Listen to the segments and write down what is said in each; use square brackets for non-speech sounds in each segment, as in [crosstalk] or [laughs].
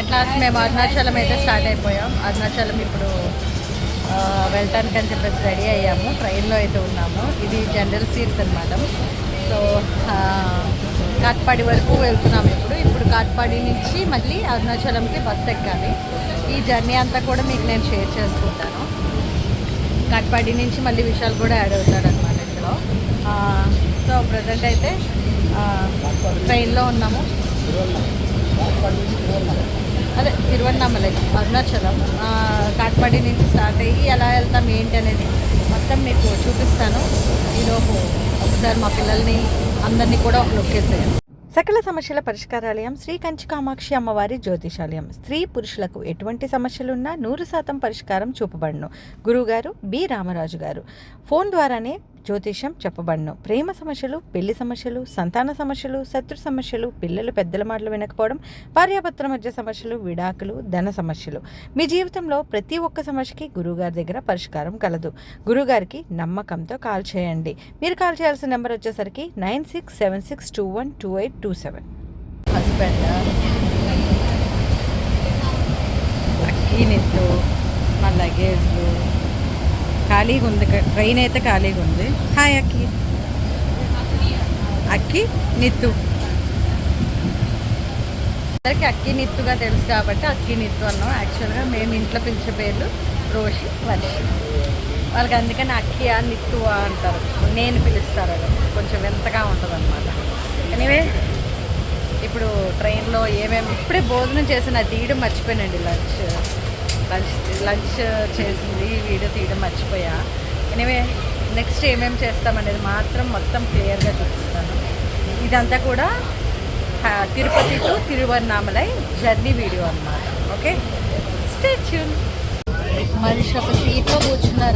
ఎట్లా మేము అరుణాచలం అయితే స్టార్ట్ అయిపోయాం. అరుణాచలం ఇప్పుడు వెళ్ళటానికి అని చెప్పేసి రెడీ అయ్యాము. ట్రైన్లో అయితే ఉన్నాము. ఇది జనరల్ సీట్స్ అనమాట సో కాట్పాడి వరకు వెళ్తున్నాము ఇప్పుడు. ఇప్పుడు కాట్పాడి నుంచి మళ్ళీ అరుణాచలంకి బస్సు ఎక్కాలి. ఈ జర్నీ అంతా కూడా మీకు నేను షేర్ చేసుకుంటాను. కాట్పాడి నుంచి మళ్ళీ విషయాలు కూడా యాడ్ అవుతాడు అనమాట ఇందులో. సో ప్రజెంట్ అయితే ట్రైన్లో ఉన్నాము. అదే తిరువన్నామలై అరుణాచలం. కాట్పాడి నుంచి స్టార్ట్ అయ్యి ఎలా వెళ్తాం ఏంటి అనేది మొత్తం మీకు చూపిస్తాను. ఈలోపు ఒకసారి మా పిల్లల్ని అందరినీ కూడా ఒక లుక్ వేసేయండి. సకల సమస్యల పరిష్కారాలయం శ్రీ కంచి కామాక్షి అమ్మవారి జ్యోతిషాలయం. స్త్రీ పురుషులకు ఎటువంటి సమస్యలున్నా నూరు శాతం పరిష్కారం చూపబడును. గురువుగారు బి రామరాజు గారు ఫోన్ ద్వారానే జ్యోతిషం చెప్పబడును. ప్రేమ సమస్యలు పెళ్ళి సమస్యలు సంతాన సమస్యలు శత్రు సమస్యలు పిల్లలు పెద్దల మాటలు వినకపోవడం భార్యాభర్తల మధ్య సమస్యలు విడాకులు ధన సమస్యలు. మీ జీవితంలో ప్రతి ఒక్క సమస్యకి గురువుగారి దగ్గర పరిష్కారం కలదు. గురువుగారికి నమ్మకంతో కాల్ చేయండి. మీరు కాల్ చేయాల్సిన నెంబర్ వచ్చేసరికి nine six seven six two one two eight two seven. Husband? మా లగేజ్లు. ఖాళీగా ఉంది ట్రైన్ అయితే ఖాళీగా ఉంది హాయ్ అక్కి. అక్కి నిత్తు. అందరికి అక్కి నిత్తుగా తెలుసు కాబట్టి అక్కి నిత్తు అన్నాం. యాక్చువల్గా మేము ఇంట్లో పిలిచే పేర్లు రోషి వర్షి. వాళ్ళకి అందుకని అక్కి ఆ నిత్తు అంటారు. నేను పిలుస్తారు కొంచెం వింతగా ఉంటుంది అనమాట ఎనివే ఇప్పుడు ట్రైన్లో ఏమేమి ఇప్పుడే భోజనం చేసిన తీయడం మర్చిపోయానండి లంచ్. లంచ్ లంచ్ చేసింది వీడియో తీయడం మర్చిపోయా. ఎనివే నెక్స్ట్ ఏమేమి చేస్తామనేది మాత్రం మొత్తం క్లియర్గా చూపిస్తాను. ఇదంతా కూడా Tirupati to Tiruvannamalai journey video అన్నమాట. ఓకే స్టేచ్యూన్ మనిషి ఒక సీట్లో కూర్చున్నారు.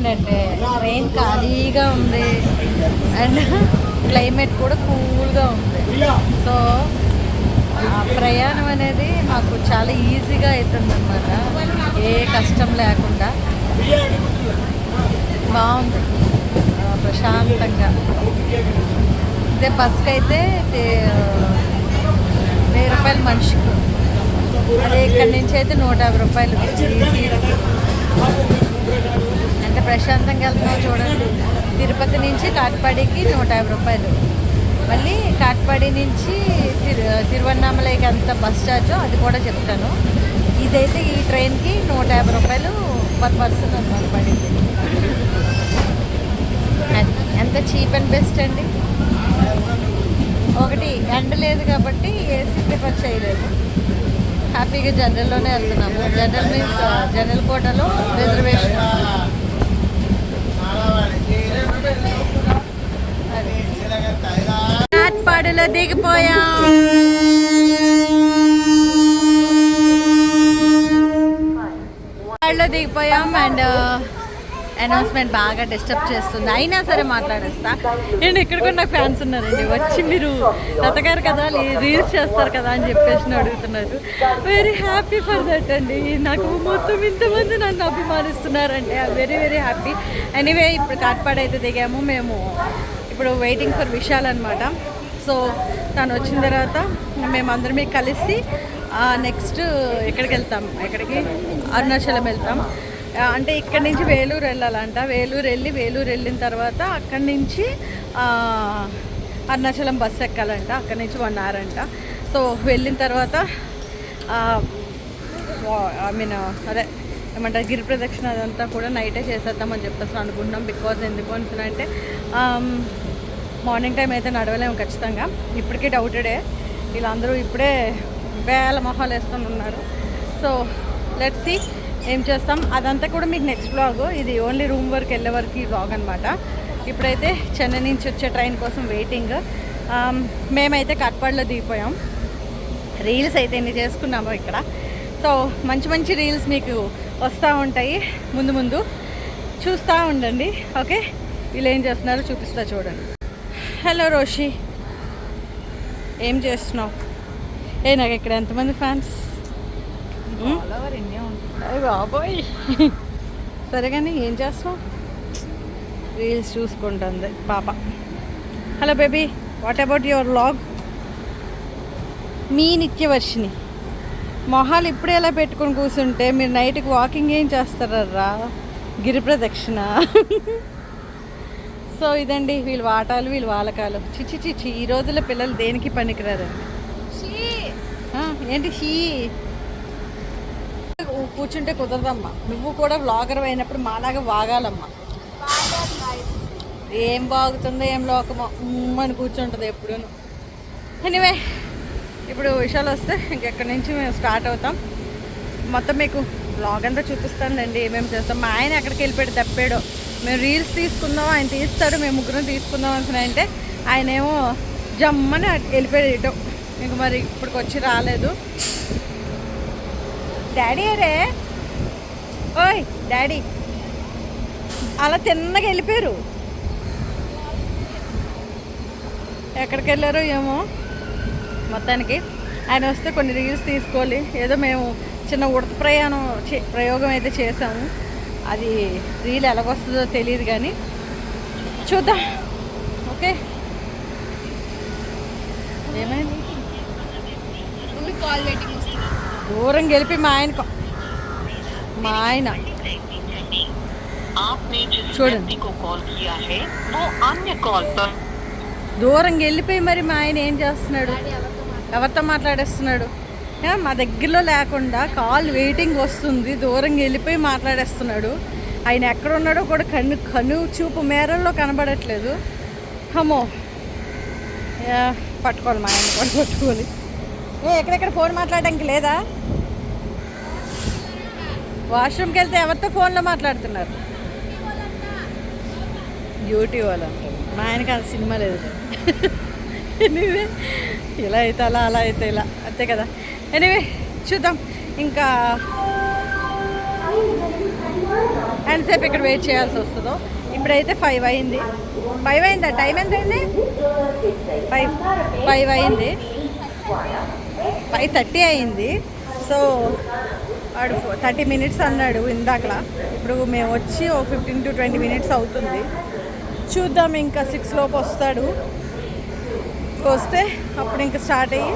ఏంటంటే ట్రైన్ ఖాళీగా ఉంది. అండ్ క్లైమేట్ కూడా కూల్గా ఉంది. సో ప్రయాణం అనేది మాకు చాలా ఈజీగా అవుతుంది అనమాట ఏ కష్టం లేకుండా. బాగుంది. ప్రశాంతంగా. ఇదే బస్కి అయితే వెయ్యి రూపాయలు మనిషికి. అదే ఇక్కడి నుంచి అయితే నూట యాభై రూపాయలు. ప్రశాంతంగా వెళ్తున్నావు చూడండి. తిరుపతి నుంచి కాట్పాడికి నూట యాభై రూపాయలు. మళ్ళీ కాట్పాడి నుంచి తిరు తిరువన్నామలైకి ఎంత బస్ ఛార్జో అది కూడా చెప్తాను. ఇదైతే ఈ ట్రైన్కి నూట యాభై రూపాయలు పర్ పర్సన్ అనమాట పడింది ఎంత చీప్ అండ్ బెస్ట్ అండి. ఒకటి ఎండ లేదు కాబట్టి ఏసీ ప్రిఫర్ చేయలేదు. హ్యాపీగా జనరల్లోనే వెళ్తున్నాము. జనరల్ మీన్స్ జనరల్ కోటలో రిజర్వేషన్. కాట్పాడులో దిగిపోయాం. పాడలో దిగిపోయాం అండ్ uh, అనౌన్స్మెంట్ బాగా డిస్టర్బ్ చేస్తుంది. అయినా సరే మాట్లాడేస్తా. నేను ఇక్కడ కూడా నాకు ఫ్యాన్స్ ఉన్నారండి. వచ్చి మీరు రతగారు కదా రీల్స్ చేస్తారు కదా అని చెప్పేసి అడుగుతున్నారు. వెరీ హ్యాపీ ఫర్ దట్ అండి. నాకు మొత్తం ఇంతమంది నన్ను అభిమానిస్తున్నారంటే వెరీ వెరీ హ్యాపీ ఎనీవే ఇప్పుడు కాట్పాడైతే దిగాము. మేము ఇప్పుడు వెయిటింగ్ ఫర్ విశాల్ అనమాట సో తను వచ్చిన తర్వాత మేమందరమే కలిసి నెక్స్ట్ ఎక్కడికి వెళ్తాం? ఎక్కడికి? అరుణాచలం వెళ్తాం. అంటే ఇక్కడి నుంచి వేలూరు వెళ్ళాలంట. వేలూరు వెళ్ళి వేలూరు వెళ్ళిన తర్వాత అక్కడి నుంచి అరుణాచలం బస్సు ఎక్కాలంట. అక్కడి నుంచి వన్ అవర్ అంట. సో వెళ్ళిన తర్వాత ఐ మీన్ అదే ఏమంటారు గిరి ప్రదక్షిణ అదంతా కూడా నైటే చేసేద్దామని చెప్పేసి అనుకుంటున్నాం. బికాజ్ ఎందుకు అంటే మార్నింగ్ టైం అయితే నడవలేము ఖచ్చితంగా. ఇప్పటికీ డౌటెడే. వీళ్ళందరూ ఇప్పుడే వేల మొహాలు వేసుకొని ఉన్నారు. సో లెట్స్ సి ఏం చేస్తాం. అదంతా కూడా మీకు నెక్స్ట్ బ్లాగ్ ఇది ఓన్లీ రూమ్ వరకు వెళ్ళే వరకు ఈ బ్లాగ్ అనమాట ఇప్పుడైతే చెన్నై నుంచి వచ్చే ట్రైన్ కోసం వెయిటింగ్ um, మేమైతే కట్పాడులో దిగిపోయాం. రీల్స్ అయితే ఎన్ని చేసుకున్నాము ఇక్కడ. సో మంచి మంచి రీల్స్ మీకు వస్తూ ఉంటాయి. ముందు ముందు చూస్తూ ఉండండి. ఓకే వీళ్ళు ఏం చేస్తున్నారో చూపిస్తా చూడండి. హలో రోషి. ఏం చేస్తున్నావు? ఏ నాకు ఇక్కడ ఎంతమంది ఫ్యాన్స్? బాబోయ్. సరే కానీ ఏం చేస్తాం రీల్స్ చూసుకుంటుంది పాప. Hello baby what about your log మీ నిత్యవర్షిని మొహాలు ఇప్పుడే ఎలా పెట్టుకొని కూర్చుంటే మీరు నైట్కి వాకింగ్ ఏం చేస్తారా గిరి ప్రదక్షిణ సో ఇదండి వీళ్ళు వాటాలు వీళ్ళు వాలకాలు. చిచి చిచి ఈ రోజుల్లో పిల్లలు దేనికి పనికిరారండి ఆ, ఏంటి షీ? కూర్చుంటే కుదరదమ్మా. నువ్వు కూడా వ్లాగర్ అయినప్పుడు మాలాగా వాగాలమ్మా. ఏం బాగుతుందో ఏం లోకమో అని కూర్చుంటుంది ఎప్పుడు ఎనివే ఇప్పుడు విషయాలు వస్తే ఇంకెక్కడి నుంచి మేము స్టార్ట్ అవుతాం. మొత్తం మీకు బ్లాగ్ అంతా చూపిస్తానులేండి ఏమేమి చేస్తాం. మా ఆయన ఎక్కడికి వెళ్ళిపోయాడు తప్పాడు. మేము రీల్స్ తీసుకుందాం ఆయన తీస్తాడు మేము ముగ్గురం తీసుకుందాం అనుకున్నా అంటే ఆయన ఏమో జమ్మని వెళ్ళిపోయాడు ఇటు. ఇంక మరి ఇప్పటికి వచ్చి రాలేదు. డాడీ అరే ఓయ్ డాడీ. అలా తిన్నగా వెళ్ళిపోయారు. ఎక్కడికి వెళ్ళారో ఏమో మొత్తానికి. ఆయన వస్తే కొన్ని రీల్స్ తీసుకోవాలి. ఏదో మేము చిన్న ఉడత ప్రయాణం చే- ప్రయోగం అయితే చేసాము అది రీల్ ఎలాగొస్తుందో తెలియదు కానీ చూద్దాం. ఓకే? ఏమైంది? కాల్ దూరం గెలిపి మా ఆయన మా ఆయన. చూడండి. దూరం వెళ్ళిపోయి మరి మా ఆయన ఏం చేస్తున్నాడు? ఎవరితో మాట్లాడేస్తున్నాడు? మా దగ్గరలో లేకుండా కాల్ వెయిటింగ్ వస్తుంది దూరంగా వెళ్ళిపోయి మాట్లాడేస్తున్నాడు. ఆయన ఎక్కడ ఉన్నాడో కూడా కన్ను కను చూపు మేరల్లో కనబడట్లేదు. హమో యా, పట్టుకోవాలి మా ఆయన కూడా పట్టుకోవాలి. ఏ ఎక్కడెక్కడ ఫోన్ మాట్లాడడానికి లేదా? వాష్రూమ్కి వెళ్తే ఎవరితో ఫోన్లో మాట్లాడుతున్నారు? డ్యూటీ వాళ్ళు అంటారు. మా ఆయనకి అంత సినిమా లేదు. [laughs] ఇలా అయితే అలా అలా అయితే ఇలా. అంతే కదా. ఎనీవే చూద్దాం. ఇంకా ఎంతసేపు ఇక్కడ వెయిట్ చేయాల్సి వస్తుందో. ఇప్పుడైతే ఫైవ్ అయింది. ఫైవ్ అయిందా? టైం ఎంత అయింది? ఫైవ్ ఫైవ్ అయింది. ఫైవ్ థర్టీ అయింది. సో వాడు థర్టీ మినిట్స్ అన్నాడు ఇందాకలా. ఇప్పుడు మేము వచ్చి ఓ ఫిఫ్టీన్ టు ట్వంటీ మినిట్స్ అవుతుంది. చూద్దాం ఇంకా సిక్స్ లోపు వస్తాడు. వస్తే అప్పుడు ఇంకా స్టార్ట్ అయ్యి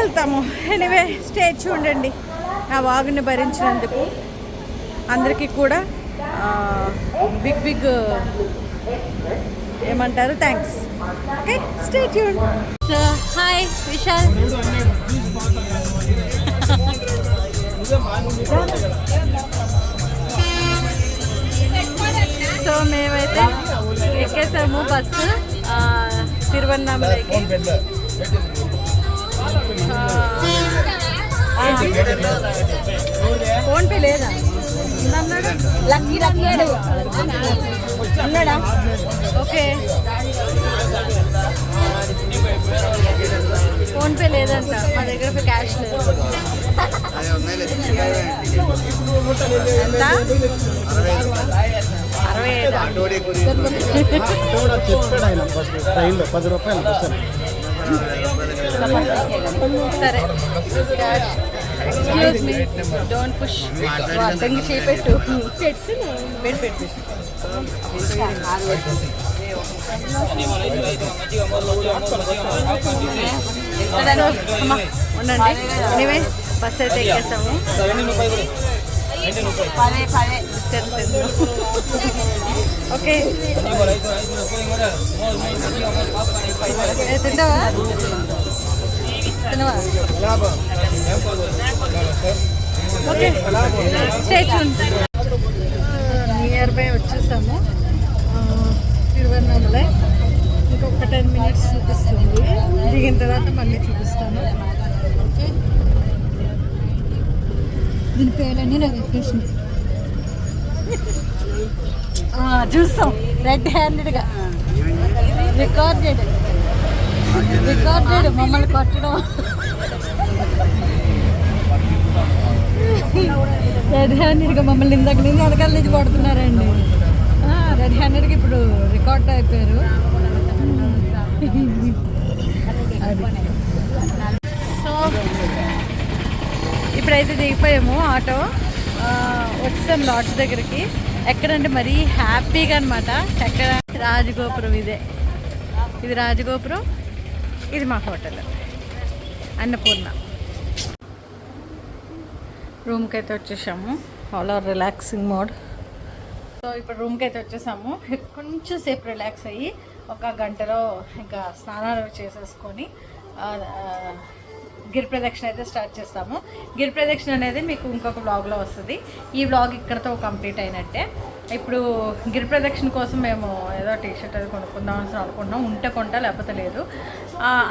వెళ్తాము. ఎనీవే స్టేజ్ చూడండి ఆ వాగుని భరించినందుకు అందరికీ కూడా బిగ్ బిగ్ ఏమంటారు? Thanks okay stay tune so hi Vishal so మేమైతే ఎక్కేసాము బస్సు ఆ, ఫోన్ పే లేదా? లక్కీ లక్కాడు అన్నాడా ఓకే ఫోన్ పే లేదంట మా దగ్గర క్యాష్ లేదు ఎంత అరవై ఐదా పది రూపాయలు. సరే. ఎక్స్క్యూజ్ మీ డోంట్ పుష్ అర్థంకి చేపెట్టు. పెట్టు పెట్టు ఉండండి. ఎనీవే బస్ అయితే ఎక్కేస్తాము పదే పదే. ఓకే. ఏ, తింటావా? నియర్ బై వచ్చేసాము. ఆ, తిరువన్నామలై ఇంకొక టెన్ మినిట్స్ చూపిస్తుంది. దిగిన తర్వాత మళ్ళీ చూపిస్తాను. ఓకే. దీని పేరని నాకు ఎక్కేసిన చూస్తాం. రెడ్ హ్యాండెడ్గా రికార్డెడ్ రికార్డెడ్ మమ్మల్ని కొట్టడం. రెడ్ హ్యాండెడ్గా మమ్మల్ని ఇందాక నుంచి వెనకాల నుంచి కొడుతున్నారండి. రెడ్ హ్యాండెడ్గా ఇప్పుడు రికార్డ్ అయిపోయారు. సో ఇప్పుడైతే దిగిపోయాము ఆటో. వచ్చాం లాడ్జ్ దగ్గరికి. ఎక్కడంటే మరీ హ్యాపీగా అనమాట ఎక్కడ? రాజగోపురం ఇదే. ఇది రాజగోపురం. ఇది మా హోటల్. అన్నపూర్ణ. రూమ్కి అయితే వచ్చేసాము. All are relaxing mode. So ఇప్పుడు రూమ్కి అయితే వచ్చేసాము. కొంచెం సేపు రిలాక్స్ అయ్యి ఒక గంటలో ఇంకా స్నానాలు చేసేసుకొని గిరి ప్రదక్షిణ అయితే స్టార్ట్ చేస్తాము. గిరి ప్రదక్షిణ అనేది మీకు ఇంకొక బ్లాగ్లో వస్తుంది. ఈ బ్లాగ్ ఇక్కడతో కంప్లీట్ అయినట్టే. ఇప్పుడు గిరి ప్రదక్షిణ కోసం మేము ఏదో టీ షర్ట్ అది కొనుక్కుందాం అని అనుకుంటున్నాం. ఉంటే కొంటా లేకపోతే లేదు.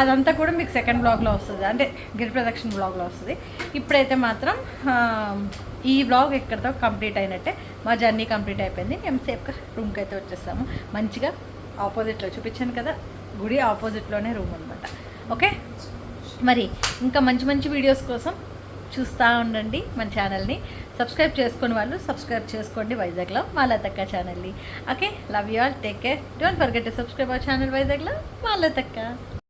అదంతా కూడా మీకు సెకండ్ బ్లాగ్లో వస్తుంది. అంటే గిరి ప్రదక్షిణ బ్లాగ్లో వస్తుంది. ఇప్పుడైతే మాత్రం ఈ బ్లాగ్ ఇక్కడతో కంప్లీట్ అయినట్టే. మా జర్నీ కంప్లీట్ అయిపోయింది. మేము సేఫ్గా రూమ్కి అయితే వచ్చేస్తాము. మంచిగా ఆపోజిట్లో చూపించాను కదా. గుడి ఆపోజిట్లోనే రూమ్ అనమాట ఓకే? మరి ఇంకా మంచి మంచి వీడియోస్ కోసం చూస్తూ ఉండండి మన ఛానల్ని సబ్స్క్రైబ్ చేసుకుని వాళ్ళు సబ్స్క్రైబ్ చేసుకోండి వైజాగ్లో మా లతక్క ఛానల్ని okay love you all take care don't forget to subscribe our channel వైజాగ్లో మా లతక్క